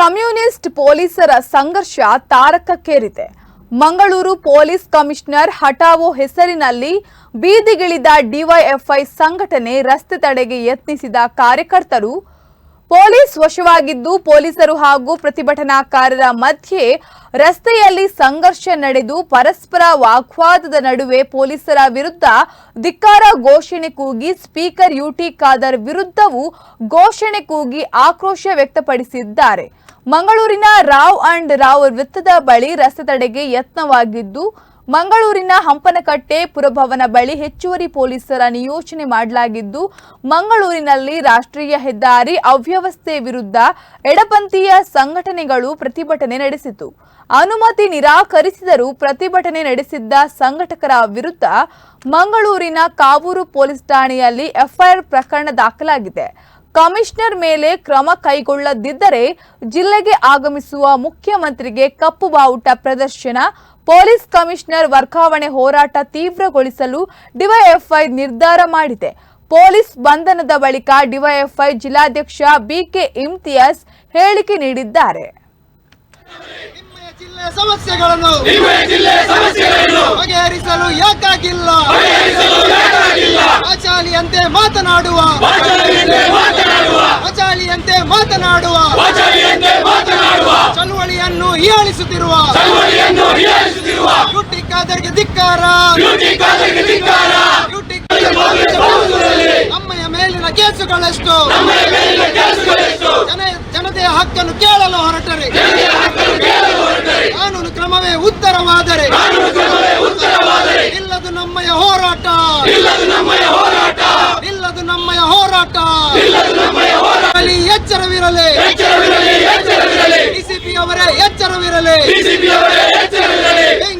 Communist ಪೊಲೀಸರ ಸಂಘರ್ಷ ತಾರಕಕ್ಕೇರಿದೆ. ಮಂಗಳೂರು ಪೊಲೀಸ್ ಕಮಿಷನರ್ ಹಠಾವೋ ಹೆಸರಿನಲ್ಲಿ ಬೀದಿಗಿಳಿದ ಡಿವೈಎಫ್ಐ ಸಂಘಟನೆ ರಸ್ತೆ ತಡೆಗೆ ಯತ್ನಿಸಿದ ಕಾರ್ಯಕರ್ತರು ಪೊಲೀಸ್ ವಶವಾಗಿದ್ದು ಪೊಲೀಸರು ಹಾಗೂ ಪ್ರತಿಭಟನಾಕಾರರ ಮಧ್ಯೆ ರಸ್ತೆಯಲ್ಲಿ ಸಂಘರ್ಷ ನಡೆದು ಪರಸ್ಪರ ವಾಗ್ವಾದದ ನಡುವೆ ಪೊಲೀಸರ ವಿರುದ್ಧ ಧಿಕ್ಕಾರ ಘೋಷಣೆ ಕೂಗಿ ಸ್ಪೀಕರ್ ಯುಟಿ ಖಾದರ್ ವಿರುದ್ಧವೂ ಘೋಷಣೆ ಕೂಗಿ ಆಕ್ರೋಶ ವ್ಯಕ್ತಪಡಿಸಿದ್ದಾರೆ. ಮಂಗಳೂರಿನ ರಾವ್ ಅಂಡ್ ರಾವ್ ವೃತ್ತದ ಬಳಿ ರಸ್ತೆ ತಡೆಗೆ ಯತ್ನವಾಗಿದ್ದು ಮಂಗಳೂರಿನ ಹಂಪನಕಟ್ಟೆ ಪುರಭವನ ಬಳಿ ಹೆಚ್ಚುವರಿ ಪೊಲೀಸರ ನಿಯೋಜನೆ ಮಾಡಲಾಗಿದ್ದು, ಮಂಗಳೂರಿನಲ್ಲಿ ರಾಷ್ಟ್ರೀಯ ಹೆದ್ದಾರಿ ಅವ್ಯವಸ್ಥೆ ವಿರುದ್ಧ ಎಡಪಂಥೀಯ ಸಂಘಟನೆಗಳು ಪ್ರತಿಭಟನೆ ನಡೆಸಿತು. ಅನುಮತಿ ನಿರಾಕರಿಸಿದರೂ ಪ್ರತಿಭಟನೆ ನಡೆಸಿದ್ದ ಸಂಘಟಕರ ವಿರುದ್ಧ ಮಂಗಳೂರಿನ ಕಾವೂರು ಪೊಲೀಸ್ ಠಾಣೆಯಲ್ಲಿ ಎಫ್ಐಆರ್ ಪ್ರಕರಣ ದಾಖಲಾಗಿದೆ. ಕಮಿಷನರ್ ಮೇಲೆ ಕ್ರಮ ಕೈಗೊಳ್ಳದಿದ್ದರೆ ಜಿಲ್ಲೆಗೆ ಆಗಮಿಸುವ ಮುಖ್ಯಮಂತ್ರಿಗೆ ಕಪ್ಪು ಬಾವುಟ ಪ್ರದರ್ಶನ ಪೊಲೀಸ್ ಕಮಿಷನರ್ ವರ್ಗಾವಣೆ ಹೋರಾಟ ತೀವ್ರಗೊಳಿಸಲು ಡಿವೈಎಫ್ಐ ನಿರ್ಧಾರ ಮಾಡಿದೆ. ಪೊಲೀಸ್ ಬಂಧನದ ಬಳಿಕ ಡಿವೈಎಫ್ಐ ಜಿಲ್ಲಾಧ್ಯಕ್ಷ ಬಿಕೆ ಇಮ್ತಿಯಾಸ್ ಹೇಳಿಕೆ ನೀಡಿದ್ದಾರೆ. ಸಮಸ್ಯೆಗಳನ್ನು ಬಗೆಹರಿಸಲು ಯಾಕಾಗಿಲ್ಲ? ಅಚಾಲಿಯಂತೆ ಮಾತನಾಡುವ ಅಚಾಲಿಯಂತೆ ಮಾತನಾಡುವ ಚಳುವಳಿಯನ್ನು ಹೀಯಾಳಿಸುತ್ತಿರುವ ಯುಟಿ ಖಾದರ್ಗೆ ಧಿಕ್ಕಾರ. ನಮ್ಮಯ ಮೇಲಿನ ಕೇಸುಗಳೆಷ್ಟು. ಜನ ಜನತೆಯ ಹಕ್ಕನ್ನು ಕೇಳಲು ಹೊರಟರೆ. ಕಾನೂನು ಕ್ರಮವೇ ಉತ್ತರವಾದರೆ. ಇಲ್ಲದು ನಮ್ಮಯ ಹೋರಾಟ. ಇಲ್ಲದು ನಮ್ಮಯ ಹೋರಾಟ. ಅಲ್ಲಿ ಎಚ್ಚರವಿರಲಿ. ಡಿಸಿಪಿ ಅವರೇ ಎಚ್ಚರವಿರಲಿ. ಇಂಕ್ವಿಲಾಬ್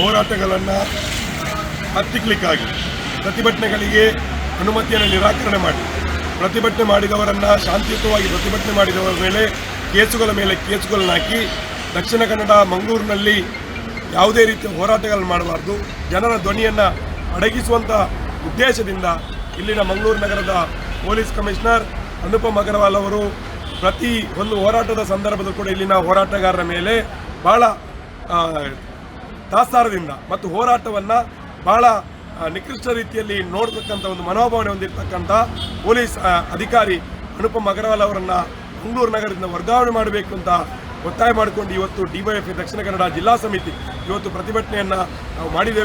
ಹೋರಾಟಗಳನ್ನು ಹತ್ತಿಕ್ಲಿಕ್ಕಾಗಿ ಪ್ರತಿಭಟನೆಗಳಿಗೆ ಅನುಮತಿಯನ್ನು ನಿರಾಕರಣೆ ಮಾಡಿ. ಪ್ರತಿಭಟನೆ ಮಾಡಿದವರನ್ನು ಶಾಂತಿಯುತವಾಗಿ ಪ್ರತಿಭಟನೆ ಮಾಡಿದವರ ಮೇಲೆ ಕೇಸುಗಳ ಮೇಲೆ ಕೇಸುಗಳನ್ನು ಹಾಕಿ ದಕ್ಷಿಣ ಕನ್ನಡ ಮಂಗಳೂರಿನಲ್ಲಿ ಯಾವುದೇ ರೀತಿಯ ಹೋರಾಟಗಳನ್ನು ಮಾಡಬಾರ್ದು. ಜನರ ಧ್ವನಿಯನ್ನು ಅಡಗಿಸುವಂಥ ಉದ್ದೇಶದಿಂದ ಇಲ್ಲಿನ ಮಂಗಳೂರು ನಗರದ ಪೊಲೀಸ್ ಕಮಿಷನರ್ ಅನುಪಮ್ ಅಗರ್ವಾಲ್ ಅವರು ಪ್ರತಿ ಒಂದು ಹೋರಾಟದ ಸಂದರ್ಭದಲ್ಲೂ ಕೂಡ ಇಲ್ಲಿನ ಹೋರಾಟಗಾರರ ಮೇಲೆ ಭಾಳ ಆ, ತಾತ್ಸಾರದಿಂದ ಮತ್ತು ಹೋರಾಟವನ್ನು ಬಹಳ ನಿಕೃಷ್ಟ ರೀತಿಯಲ್ಲಿ ನೋಡ್ತಕ್ಕಂಥ ಒಂದು ಮನೋಭಾವನೆ ಹೊಂದಿರತಕ್ಕಂಥ ಪೊಲೀಸ್ ಅಧಿಕಾರಿ ಅನುಪಮ್ ಅಗರ್ವಾಲ್ ಅವರನ್ನು ಮಂಗಳೂರು ನಗರದಿಂದ ವರ್ಗಾವಣೆ ಮಾಡಬೇಕು ಅಂತ ಒತ್ತಾಯ ಮಾಡಿಕೊಂಡು ಇವತ್ತು ಡಿವೈಎಫ್ ದಕ್ಷಿಣ ಕನ್ನಡ ಜಿಲ್ಲಾ ಸಮಿತಿ ಇವತ್ತು ಪ್ರತಿಭಟನೆಯನ್ನು ನಾವು ಮಾಡಿದ್ದೇವೆ.